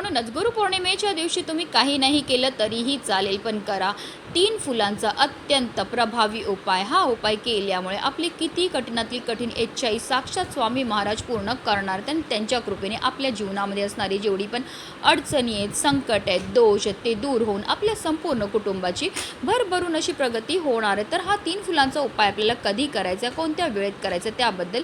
म्हणूनच गुरुपौर्णिमेच्या दिवशी तुम्ही काही नाही केलं तरीही चालेल पण करा. तीन फुलांचा अत्यंत प्रभावी उपाय. हा उपाय केल्यामुळे आपली किती कठीणातील कठीण इच्छाही साक्षात स्वामी महाराज पूर्ण करणार त्यां त्यांच्या कृपेने आपल्या जीवनामध्ये असणारी जेवढी पण अडचणी आहेत संकट आहेत दोष आहेत ते दूर होऊन आपल्या संपूर्ण कुटुंबाची भरभरून अशी प्रगती होणार आहे. तर हा तीन फुलांचा उपाय आपल्याला कधी करायचा आहे, कोणत्या वेळेत करायचा आहे, त्याबद्दल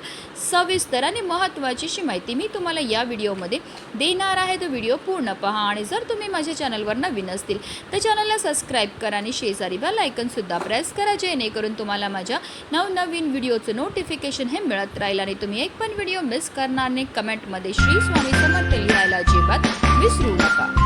सविस्तर आणि महत्त्वाची अशी माहिती मी तुम्हाला या व्हिडिओमध्ये देणार आहे. तो व्हिडिओ पूर्ण पहा आणि जर तुम्ही माझ्या चॅनलवर नवीन असतील तर चॅनलला सबस्क्राईब करा आणि शेजारी बेल आयकनसुद्धा प्रेस करा जेणेकरून तुम्हाला माझ्या नवनवीन व्हिडिओचं नोटिफिकेशन हे मिळत राहील आणि तुम्ही एक पण व्हिडिओ मिस करणार नाही. कमेंटमध्ये श्री स्वामी समर्थ लिहायला अजिबात विसरू नका.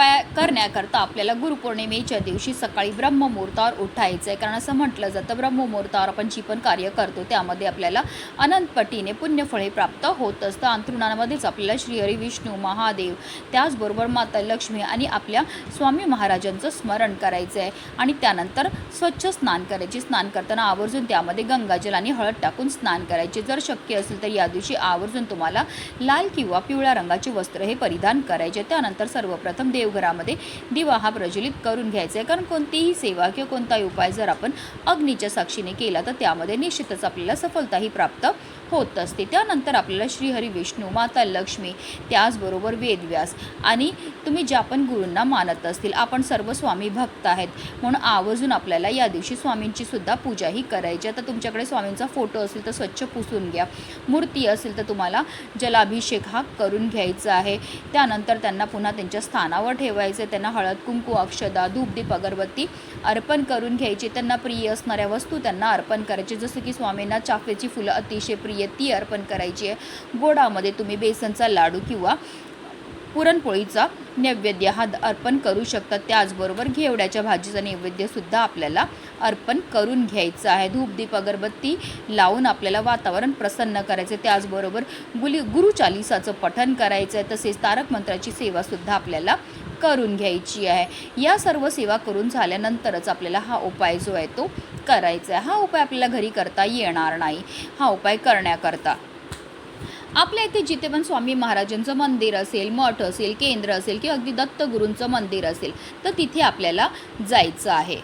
हा उपाय करण्याकरता आपल्याला गुरुपौर्णिमेच्या दिवशी सकाळी ब्रह्ममुहूर्तावर उठायचं आहे कारण असं म्हटलं जातं ब्रह्ममुहूर्तावर आपण जी पण कार्य करतो त्यामध्ये आपल्याला अनंतपटीने पुण्यफळे प्राप्त होत असतं. अंतरुणामध्येच आपल्याला श्रीहरी विष्णू महादेव त्याचबरोबर माता लक्ष्मी आणि आपल्या स्वामी महाराजांचं स्मरण करायचं आहे आणि त्यानंतर स्वच्छ स्नान करायचे. स्नान करताना आवर्जून त्यामध्ये गंगाजल आणि हळद टाकून स्नान करायचे. जर शक्य असेल तर या दिवशी आवर्जून तुम्हाला लाल किंवा पिवळ्या रंगाचे वस्त्र हे परिधान करायचे. त्यानंतर सर्वप्रथम देव देवघरामध्ये दिवा हा प्रज्वलित करून घ्यायचा आहे. कारण कोणतीही सेवा किंवा कोणताही उपाय जर आपण अग्नीच्या साक्षीने केला तर त्यामध्ये निश्चितच आपल्याला सफलताही प्राप्त होत असते. त्यानंतर आपल्याला श्रीहरी विष्णू माता लक्ष्मी त्याचबरोबर वेदव्यास आणि तुम्ही ज्या पण गुरूंना मानत असतील आपण सर्व स्वामी भक्त आहेत. म्हणून आवर्जून आपल्याला या दिवशी स्वामींची सुद्धा पूजाही करायची आता तुमच्याकडे स्वामींचा फोटो असेल तर स्वच्छ पुसून घ्या. मूर्ती असेल तर तुम्हाला जलाभिषेक हा करून घ्यायचा आहे. त्यानंतर त्यांना पुन्हा त्यांच्या स्थानावर ठेवायचं त्यांना हळद कुंकू अक्षदा धूपदीप अगरबत्ती अर्पण करून घ्यायची. त्यांना प्रिय असणाऱ्या वस्तू त्यांना अर्पण करायची. जसं की स्वामींना चाफेची फुलं अतिशय प्रिय ती अर्पण करायची आहे. गोडामध्ये तुम्ही बेसनचा लाडू किंवा पुरणपोळीचा नैवेद्य हा अर्पण करू शकता. त्याचबरोबर घेवड्याच्या भाजीचा नैवेद्यसुद्धा आपल्याला अर्पण करून घ्यायचं आहे. धूपदीप अगरबत्ती लावून आपल्याला वातावरण प्रसन्न करायचं आहे. त्याचबरोबर गुली गुरुचालिसाचं पठन करायचं आहे. तसेच तारक मंत्राची सेवासुद्धा आपल्याला करून घ्यायची आहे. या सर्व सेवा करून झाल्यानंतरच आपल्याला हा उपाय जो आहे तो करायचा आहे हा उपाय आपल्याला घरी करता येणार नाही. हा उपाय करण्याकरता. आपल्या इथे जिथे पण स्वामी महाराजांचं मंदिर असेल मठ असेल केंद्र असेल किंवा अगदी दत्तगुरूंचं मंदिर असेल तर तिथे आपल्याला जायचं आहे.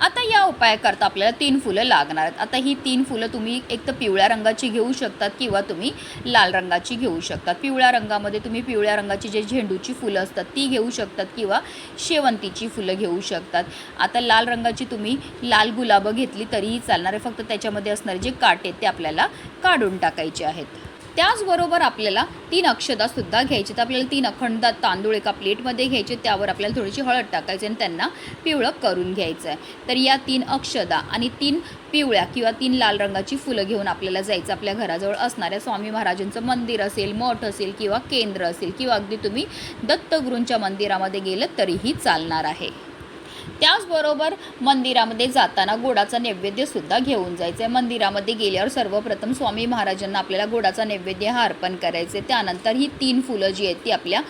आता या उपायाकरता आपल्याला तीन फुलं लागणार आहेत. आता ही तीन फुलं तुम्ही एक तर पिवळ्या रंगाची घेऊ शकतात किंवा तुम्ही लाल रंगाची घेऊ शकतात. पिवळ्या रंगामध्ये तुम्ही पिवळ्या रंगाची जे झेंडूची फुलं असतात ती घेऊ शकतात किंवा शेवंतीची फुलं घेऊ शकतात. आता लाल रंगाची तुम्ही लाल गुलाबं घेतली तरीही चालणार आहे. फक्त त्याच्यामध्ये असणारे जे काटे ते आपल्याला काढून टाकायचे आहेत. त्याचबरोबर आपल्याला तीन अक्षदासुद्धा घ्यायची तर आपल्याला तीन अखंड तांदूळ एका प्लेटमध्ये घ्यायचे त्यावर आपल्याला थोडीशी हळद टाकायची आणि त्यांना पिवळं करून घ्यायचं आहे. तर या तीन अक्षदा आणि तीन पिवळ्या किंवा तीन लाल रंगाची फुलं घेऊन आपल्याला जायचं आपल्या घराजवळ असणाऱ्या स्वामी महाराजांचं मंदिर असेल मठ असेल किंवा केंद्र असेल किंवा अगदी तुम्ही दत्तगुरूंच्या मंदिरामध्ये गेलं तरीही चालणार आहे. त्याचबरोबर मंदिरामध्ये जाताना गोडाचा नैवेद्यसुद्धा घेऊन जायचं आहे मंदिरामध्ये गेल्यावर सर्वप्रथम स्वामी महाराजांना आपल्याला गोडाचा नैवेद्य हा अर्पण करायचे त्यानंतर ही तीन फुलं जी आहेत ती आपल्या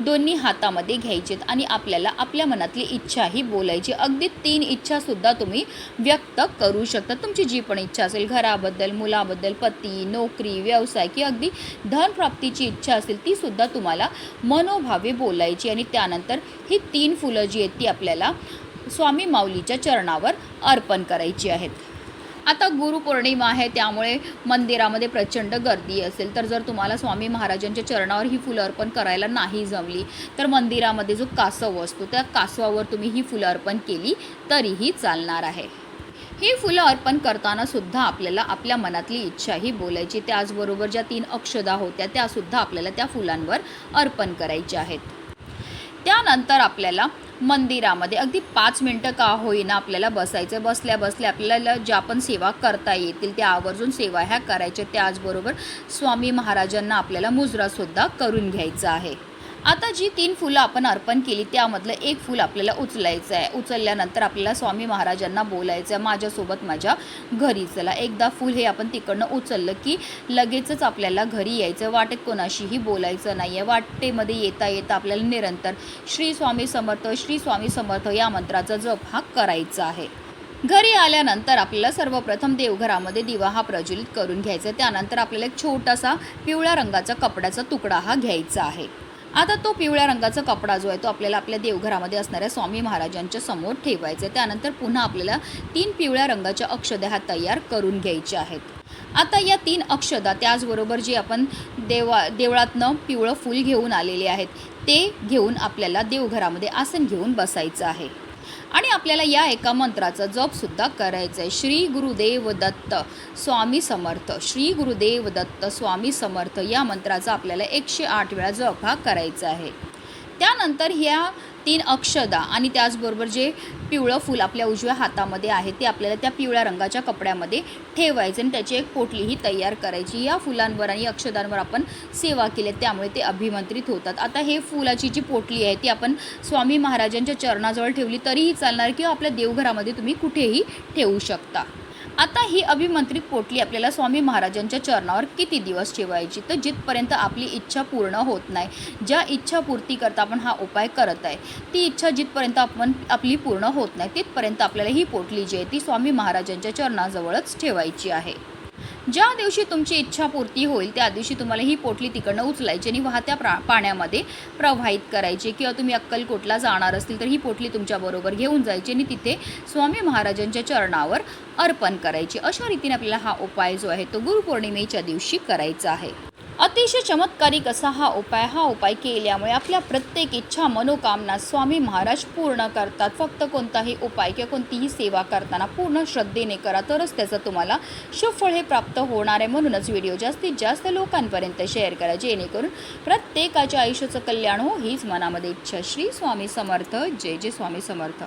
दोन्ही हातामध्ये घ्यायची आणि आपल्याला आपल्या मनातली इच्छाही बोलायची. अगदी तीन इच्छासुद्धा तुम्ही व्यक्त करू शकता. तुमची जी पण इच्छा असेल घराबद्दल मुलाबद्दल पती नोकरी व्यवसाय किंवा अगदी धनप्राप्तीची इच्छा असेल ती सुद्धा तुम्हाला मनोभावे बोलायची. आणि त्यानंतर ही तीन फुलं जी आहेत ती आपल्याला स्वामी माऊलीच्या चरणावर अर्पण करायची आहेत. आता गुरुपौर्णिमा आहे त्यामुळे मंदिरामध्ये प्रचंड गर्दी असेल तर जर तुम्हाला स्वामी महाराजांच्या चरणावर ही फुलं अर्पण करायला नाही जमली तर मंदिरामध्ये जो कासव असतो त्या कासवावर तुम्ही ही फुलं अर्पण केली तरीही चालणार आहे. ही फुलं अर्पण करताना सुद्धा आपल्याला आपल्या मनातली इच्छाही बोलायची त्याचबरोबर ज्या तीन अक्षदा होत्या त्यासुद्धा आपल्याला त्या फुलांवर अर्पण करायच्या आहेत. त्यानंतर आपल्याला मंदिरामध्ये अगदी पाच मिनटं का होईना आपल्याला बसायचं. बसल्या बसल्या आपल्याला ज्या पण सेवा करता येतील त्या आवर्जून सेवा ह्या करायच्या. त्याचबरोबर स्वामी महाराजांना आपल्याला मुजरासुद्धा करून घ्यायचा आहे. आता जी तीन फुलं आपण अर्पण केली त्यामधलं एक फूल आपल्याला उचलायचं आहे. उचलल्यानंतर आपल्याला स्वामी महाराजांना बोलायचं आहे माझ्यासोबत माझ्या घरी चला. एकदा फूल हे आपण तिकडनं उचललं की लगेचच आपल्याला घरी यायचं. वाटेत कोणाशीही बोलायचं नाही आहे वाटेमध्ये येता येता आपल्याला निरंतर श्री स्वामी समर्थ श्री स्वामी समर्थ या मंत्राचा जप हा करायचा आहे. घरी आल्यानंतर आपल्याला सर्वप्रथम देवघरामध्ये दिवा हा प्रज्वलित करून घ्यायचा आहे. त्यानंतर आपल्याला एक छोटासा पिवळ्या रंगाचा कपड्याचा तुकडा हा घ्यायचा आहे. आता तो पिवळ्या रंगाचा कपडा जो आहे तो आपल्याला आपल्या देवघरामध्ये असणाऱ्या स्वामी महाराजांच्या समोर ठेवायचा आहे त्यानंतर पुन्हा आपल्याला तीन पिवळ्या रंगाच्या अक्षदा ह्या तयार करून घ्यायच्या आहेत. आता या तीन अक्षदा त्याचबरोबर जी आपण देवा देवळातनं पिवळं फूल घेऊन आलेले आहेत ते घेऊन आपल्याला देवघरामध्ये आसन घेऊन बसायचं आहे. आणि आपल्याला या एका मंत्राचा जपसुद्धा करायचा आहे श्री गुरुदेव दत्त स्वामी समर्थ. श्री गुरुदेव दत्त स्वामी समर्थ या मंत्राचा आपल्याला एकशे आठ वेळा जप हा करायचा आहे. त्यानंतर ह्या तीन अक्षदा आणि त्याचबरोबर जे पिवळं फूल आपल्या उजव्या हातामध्ये आहे ते आपल्याला त्या पिवळ्या रंगाच्या कपड्यामध्ये ठेवायचे आणि त्याची एक पोटलीही तयार करायची. या फुलांवर आणि अक्षदांवर आपण सेवा केली त्यामुळे ते अभिमंत्रित होतात. आता हे फुलाची जी पोटली आहे ती आपण स्वामी महाराजांच्या चरणाजवळ ठेवली तरीही चालणार किंवा आपल्या देवघरामध्ये तुम्ही कुठेही ठेवू शकता. आता ही अभिमंत्री पोटली आपल्याला स्वामी महाराजांच्या चरणावर किती दिवस ठेवायची? तर जिथपर्यंत आपली इच्छा पूर्ण होत नाही ज्या इच्छा पूर्ती करता आपण हा उपाय करत आहे ती इच्छा जिथपर्यंत आपण आपली पूर्ण होत नाही तिथपर्यंत आपल्याला ही पोटली जी आहे ती स्वामी महाराजांच्या चरणाजवळच ठेवायची आहे. ज्या दिवशी तुमची इच्छा पूर्ती होईल त्या दिवशी तुम्हाला ही पोटली तिकडनं उचलायची आणि वाहत्या प्रा पाण्यामध्ये प्रवाहित करायची. किंवा तुम्ही अक्कलकोटला जाणार असतील तर ही पोटली तुमच्याबरोबर घेऊन जायची आणि तिथे स्वामी महाराजांच्या चरणावर अर्पण करायची. अशा रीतीने आपल्याला हा उपाय जो आहे तो गुरुपौर्णिमेच्या दिवशी करायचा आहे. अतिशय चमत्कारिक असा हा उपाय हा उपाय केल्यामुळे आपल्या प्रत्येक इच्छा मनोकामना स्वामी महाराज पूर्ण करतात. फक्त कोणताही उपाय किंवा कोणतीही सेवा करताना पूर्ण श्रद्धेने करा तरच त्याचं तुम्हाला शुभफळ हे प्राप्त होणार आहे. म्हणूनच व्हिडिओ जास्तीत जास्त लोकांपर्यंत शेअर करा जेणेकरून प्रत्येकाच्या आयुष्याचं कल्याण हो हीच मनामध्ये इच्छा. श्री स्वामी समर्थ. जय जय स्वामी समर्थ.